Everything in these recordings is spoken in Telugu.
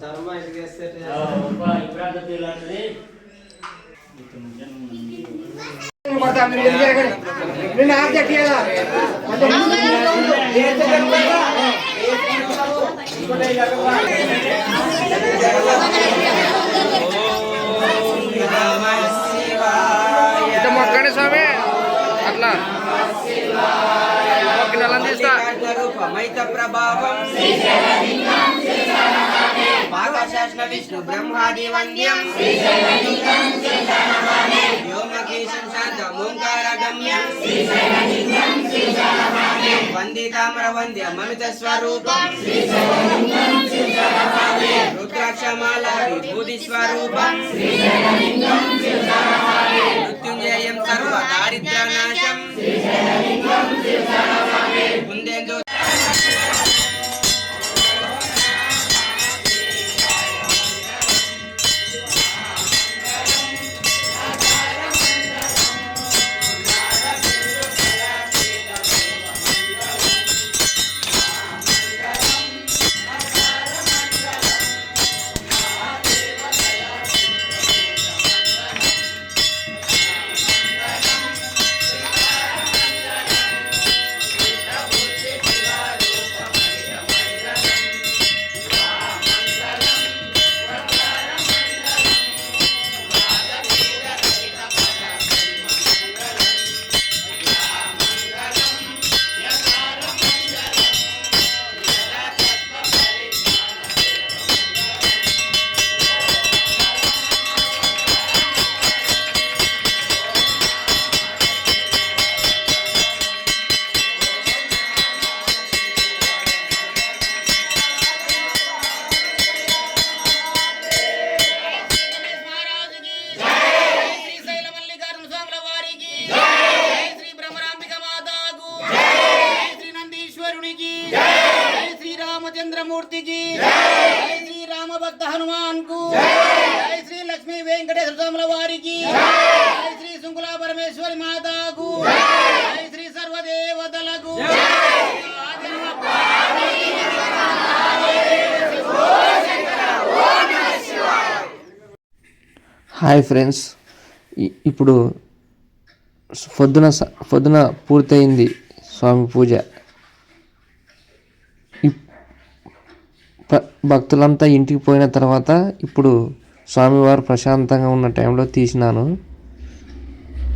తరమా ఇటుక వేస్తే ఇప్పుడు అంత తీలాంటిది నేను ఆర్జ కదా ఇట్లా మొక్కండి స్వామి. అట్లా. మొక్కిన వాళ్ళని తీస్తా ప్రభావం. పాకశాస్త్ర విష్ణు బ్రహ్మాది వంద్యం వ్యోమకేశం శాంతం ఓంకార గమ్యం వందితామ్ర వంద్య మమిత స్వరూపం రుద్రాక్షమాల విభూతి స్వరూపం మృత్యుంజయం సర్వ దారిద్ర్యనాశం హనుమాన్కు జై శ్రీ లక్ష్మీ వెంకటేశ్వర స్వాముల వారికి. జై. శ్రీ శృంకులా పరమేశ్వరి మాతాకు. జై. శ్రీ సర్వదేవతలకు. Hi friends. ఇప్పుడు పొద్దున పొద్దున పూర్తయింది స్వామి పూజ. భక్తులంతా ఇంటికి పోయిన తర్వాత ఇప్పుడు స్వామివారు ప్రశాంతంగా ఉన్న టైంలో తీసినాను.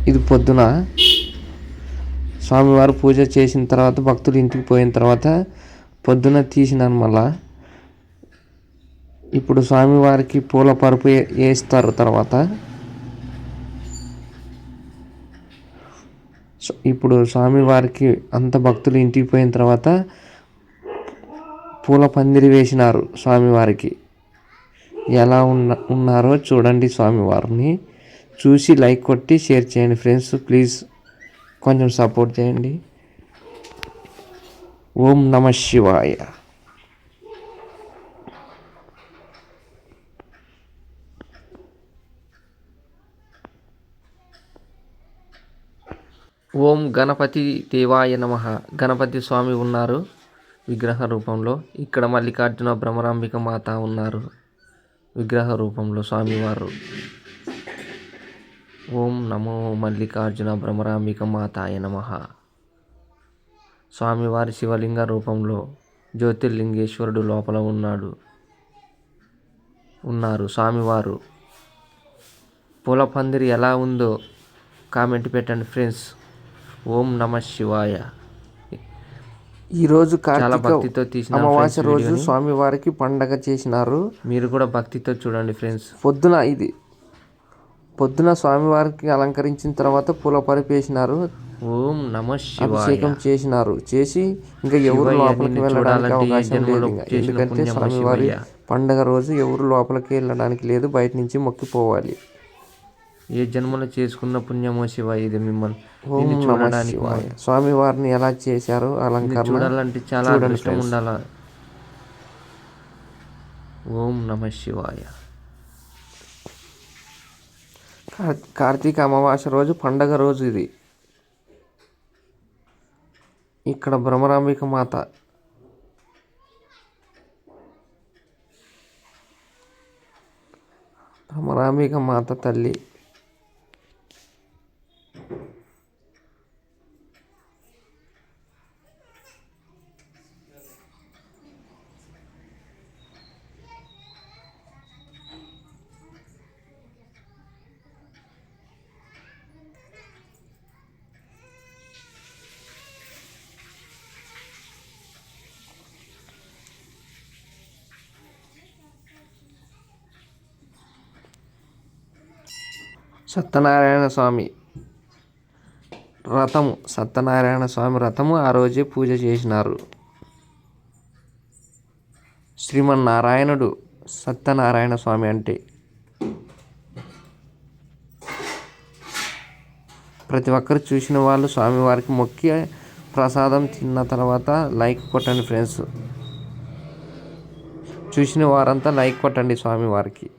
ఇది పొద్దున స్వామివారు పూజ చేసిన తర్వాత భక్తులు ఇంటికి పోయిన తర్వాత పొద్దున తీసినాను మళ్ళా. ఇప్పుడు స్వామివారికి పూల పరుపు వేస్తారు తర్వాత. ఇప్పుడు స్వామివారికి అంత భక్తులు ఇంటికి పోయిన తర్వాత పూల పందిరి వేసినారు స్వామివారికి. ఎలా ఉన్న ఉన్నారో చూడండి స్వామివారిని. చూసి లైక్ కొట్టి షేర్ చేయండి ఫ్రెండ్స్. ప్లీజ్ కొంచెం సపోర్ట్ చేయండి. ఓం నమ శివాయ. ఓం గణపతి దేవాయ నమ. గణపతి స్వామి ఉన్నారు. విగ్రహ రూపంలో ఇక్కడ మల్లికార్జున భ్రమరాంబిక మాత ఉన్నారు. విగ్రహ రూపంలో స్వామివారు. ఓం నమో మల్లికార్జున భ్రమరాంబిక మాతాయ నమ. స్వామివారి శివలింగ రూపంలో జ్యోతిర్లింగేశ్వరుడు లోపల ఉన్నాడు. ఉన్నారు స్వామివారు. పూల పందిరి ఎలా ఉందో కామెంట్ పెట్టండి ఫ్రెండ్స్. ఓం నమ శివాయ. ఈరోజు చాలా కార్తీక భక్తితో తీసిన అమావాస్య రోజు. స్వామివారికి పండగ చేసినారు. మీరు కూడా భక్తితో చూడండి ఫ్రెండ్స్ పొద్దున ఇది పొద్దున స్వామివారికి అలంకరించిన తర్వాత పూల పరిపేసినారు ఓం నమ అభిషేకం చేసినారు. చేసి ఇంకా ఎవరు లోపలికి వెళ్ళడానికి ఈ అవకాశం లేదు ఎందుకంటే స్వామివారి. పండగ రోజు ఎవరు లోపలికి వెళ్ళడానికి లేదు. బయట నుంచి మొక్కిపోవాలి. ఏ జన్మలో చేసుకున్న పుణ్యమో శివ ఇది మిమ్మల్ని చూడడానికి శివాయ. స్వామివారిని ఎలా చేశారు అలంకరణ? చూడాలంటే చాలా అదృష్టం. ఉండాల? ఓం నమ శివాయ. కార్- కార్తీక అమావాస్య రోజు పండగ రోజు ఇది. ఇక్కడ భ్రమరాంబిక మాత. భ్రమరాంబిక మాత తల్లి. సత్యనారాయణ స్వామి రథము సత్యనారాయణ స్వామి రథము ఆ రోజే పూజ చేసినారు. శ్రీమన్నారాయణుడు సత్యనారాయణ స్వామి అంటే ప్రతి ఒక్కరు చూసిన వాళ్ళు స్వామివారికి మొక్కి ప్రసాదం తిన్న తర్వాత లైక్ కొట్టండి ఫ్రెండ్స్. చూసిన వారంతా లైక్ కొట్టండి స్వామివారికి.